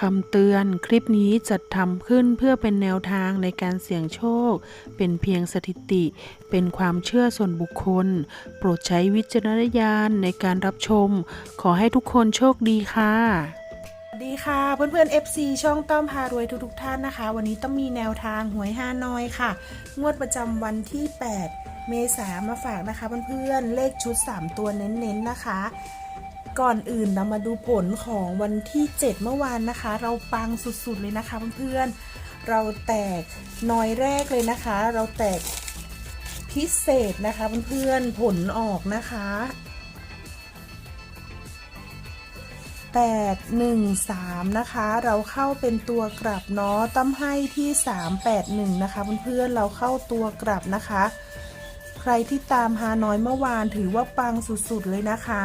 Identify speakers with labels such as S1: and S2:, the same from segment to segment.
S1: คำเตือนคลิปนี้จัดทำขึ้นเพื่อเป็นแนวทางในการเสี่ยงโชค เป็นเพียงสถิติ เป็นความเชื่อส่วนบุคคล โปรดใช้วิจารณญาณในการรับชม ขอให้ทุกคนโชคดีค่ะสวัสดีค่ะเพื่อนๆ FC ช่องต้อมพารวยทุกๆท่านนะคะ วันนี้ต้องมีแนวทางหวยฮานอยค่ะ งวดประจำวันที่ 8 เมษามาฝากนะคะเพื่อนๆเลขชุด 3 ตัวเน้นๆนะคะ ก่อนอื่นเรามาดูผลของวันที่ 7 เมื่อวานนะคะ เราปังสุดๆเลยนะคะเพื่อนๆ เราแตกน้อยแรกเลยนะคะ เราแตกพิเศษนะคะเพื่อนๆ ผลออกนะคะ8 1 3นะคะ เราเข้าเป็นตัวกลับเนาะตั้มให้ที่3 8 1นะคะเพื่อนๆ เราเข้าตัวกลับนะคะ รที่ตามฮานอยเมื่อวานถือว่าปังสุดๆเลยนะคะ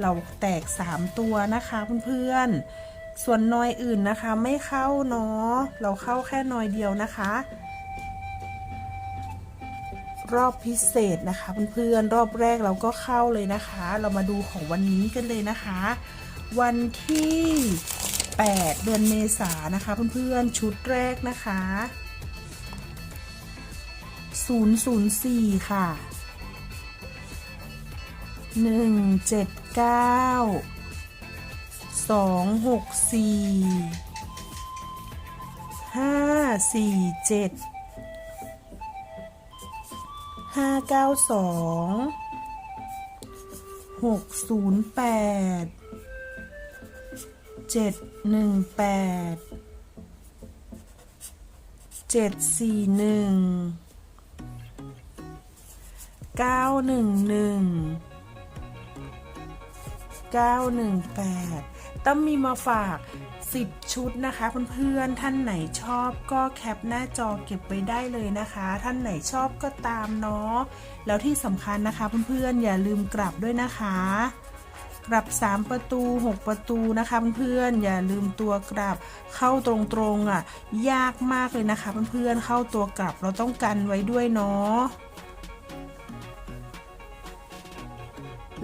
S1: เราแตก 3 ตัวนะคะเพื่อนๆ ส่วนนอยอื่นนะคะไม่เข้าเนาะเราเข้าแค่นอยเดียวนะคะ รอบพิเศษนะคะเพื่อนๆรอบแรกเราก็เข้าเลยนะคะ เรามาดูของวันนี้กันเลยนะคะ วันที่ 8 เดือนเมษานะคะเพื่อนๆชุดแรกนะคะ 004 ค่ะ 179 264 547 592 608เจ็ดหนึ่งแปด เก้าหนึ่งหนึ่งเก้าหนึ่งแปดต้องมีมาฝากสิบชุดนะคะเพื่อนๆท่านไหนชอบก็แคปหน้าจอเก็บไว้ได้เลยนะคะ ท่านไหนชอบก็ตามเนาะแล้วที่สำคัญนะคะเพื่อนๆอย่าลืมกลับด้วยนะคะกลับ 3 ประตู 6 ประตูนะคะเพื่อนๆอย่าลืมตัวกลับเข้าตรงๆอะ ยากมากเลยนะคะเพื่อนๆเข้าตัวกลับเราต้องกันไว้ด้วยเนาะ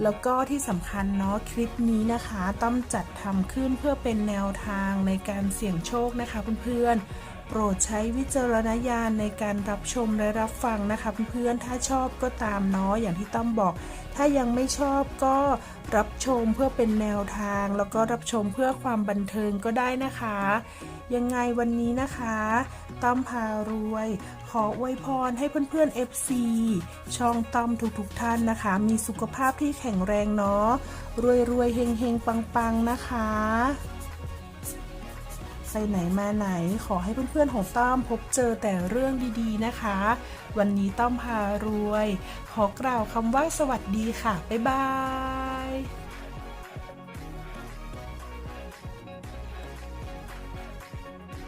S1: แล้วก็ที่สำคัญเนาะคลิปนี้นะคะต้อมจัดทำขึ้นเพื่อเป็นแนวทางในการเสี่ยงโชคนะคะเพื่อนๆ ปรดใช้วิจารณญาณในการรับชมและรับฟังนะคะเพื่อนๆ ถ้าชอบก็ตามเนาะอย่างที่ต้อมบอก ถ้ายังไม่ชอบก็รับชมเพื่อเป็นแนวทาง แล้วก็รับชมเพื่อความบันเทิงก็ได้นะคะ ยังไงวันนี้นะคะ ต้อมพารวย ขออวยพรให้เพื่อนๆ FC ช่องต้อมทุกๆท่านนะคะ มีสุขภาพที่แข็งแรงเนาะรวยๆเฮงๆ ปังๆ นะคะ ไปไหนมาไหน ขอให้เพื่อนๆของต้อมพบเจอแต่เรื่องดีๆนะคะ วันนี้ต้อมพารวย ขอกล่าวคำว่าสวัสดีค่ะ บ๊ายบาย